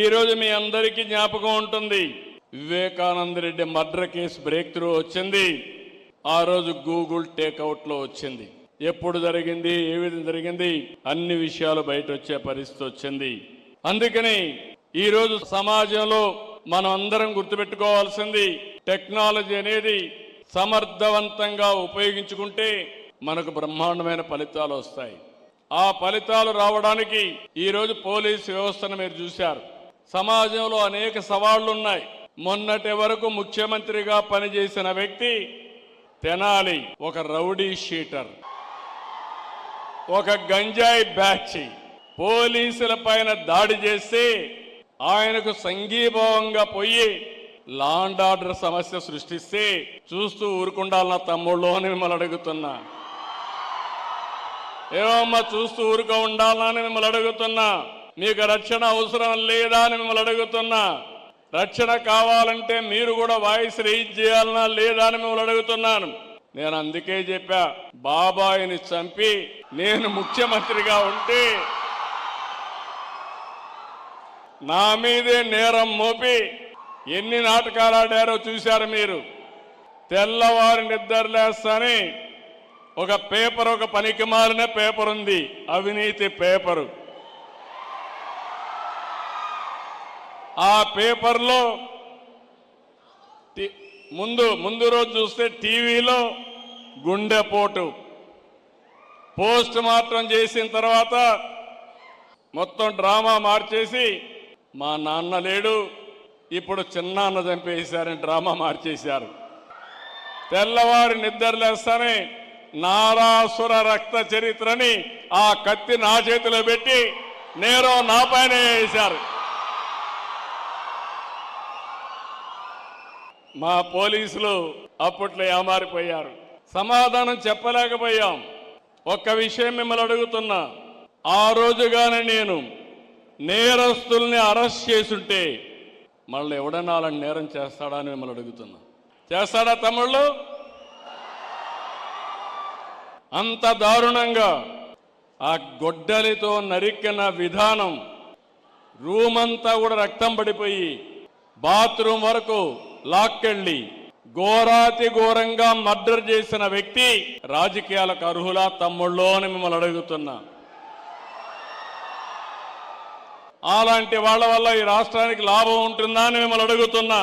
ఈరోజు మీ అందరికీ జ్ఞాపకం ఉంటుంది. Vivekananda Reddy murder case break through వచ్చింది. ఆ రోజు గూగుల్ టేక్అవుట్లో వచ్చింది. ఎప్పుడు జరిగింది? ఏ విధంగా జరిగింది? అన్ని విషయాలు బయట వచ్చే పరిస్థితి వచ్చింది. అందుకని ఈ రోజు సమాజంలో మనం అందరం గుర్తుపెట్టుకోవాల్సింది టెక్నాలజీ అనేది సమర్థవంతంగా ఉపయోగించుకుంటే మనకు బ్రహ్మాండమైన ఫలితాలు వస్తాయి. ఆ ఫలితాలు రావడానికి ఈరోజు పోలీస్ వ్యవస్థను మీరు చూశారు. సమాజంలో అనేక సవాళ్ళు ఉన్నాయి మొన్నటి వరకు ముఖ్యమంత్రిగా పనిచేసిన వ్యక్తి తెనాలి ఒక రౌడీ షీటర్ ఒక గంజాయి బ్యాచి పోలీసుల పైన దాడి చేస్తే ఆయనకు సంఘీభావంగా పోయి లాండ్ ఆర్డర్ సమస్య సృష్టిస్తే చూస్తూ ఊరుకుండాలన్న తమ్ముళ్ళు అని మిమ్మల్ని అడుగుతున్నా. ఏమమ్మా చూస్తూ ఊరుకో ఉండాలని మిమ్మల్ని అడుగుతున్నా. మీకు రక్షణ అవసరం లేదా అని మిమ్మల్ని అడుగుతున్నా. రక్షణ కావాలంటే మీరు కూడా వాయిస్ రేజ్ చేయాలనా లేదా అని మిమ్మల్ని అడుగుతున్నాను. నేను అందుకే చెప్పా బాబాయిని చంపి నేను ముఖ్యమంత్రిగా ఉంటే నా మీదే నేరం మోపి ఎన్ని నాటకాలు ఆడారో చూశారు మీరు. తెల్లవారి నిద్రలేస్తానే ఒక పేపర్ ఒక పనికి మారిన పేపర్ ఉంది అవినీతి పేపరు. ఆ పేపర్లో ముందు ముందు రోజు చూస్తే టీవీలో గుండెపోటు. పోస్ట్ మార్టం చేసిన తర్వాత మొత్తం డ్రామా మార్చేసి మా నాన్న లేడు ఇప్పుడు చిన్నాన్న చంపేశారని డ్రామా మార్చేశారు. తెల్లవారి నిద్రలేస్తానే నారాసుర రక్త చరిత్రని ఆ కత్తి నా చేతిలో పెట్టి నేరో నా పైన వేశారు. మా పోలీసులు అప్పట్లో ఏమారిపోయారు? సమాధానం చెప్పలేకపోయాం. ఒక్క విషయం మిమ్మల్ని అడుగుతున్నా. ఆ రోజుగానే నేను నేరస్తుల్ని అరెస్ట్ చేసుంటే మళ్ళీ ఎవడన్నా అలాంటి నేరం చేస్తాడా అని మిమ్మల్ని అడుగుతున్నా. చేస్తాడా తమ్ముళ్ళు? అంత దారుణంగా ఆ గొడ్డలితో నరికిన విధానం రూమ్ అంతా కూడా రక్తం పడిపోయి బాత్రూమ్ వరకు లాక్కెళ్ళి ఘోరాతి ఘోరంగా మర్డర్ చేసిన వ్యక్తి రాజకీయాలకు అర్హులా తమ్ముళ్ళో అని మిమ్మల్ని అడుగుతున్నా. అలాంటి వాళ్ళ వల్ల ఈ రాష్ట్రానికి లాభం ఉంటుందా అని మిమ్మల్ని అడుగుతున్నా.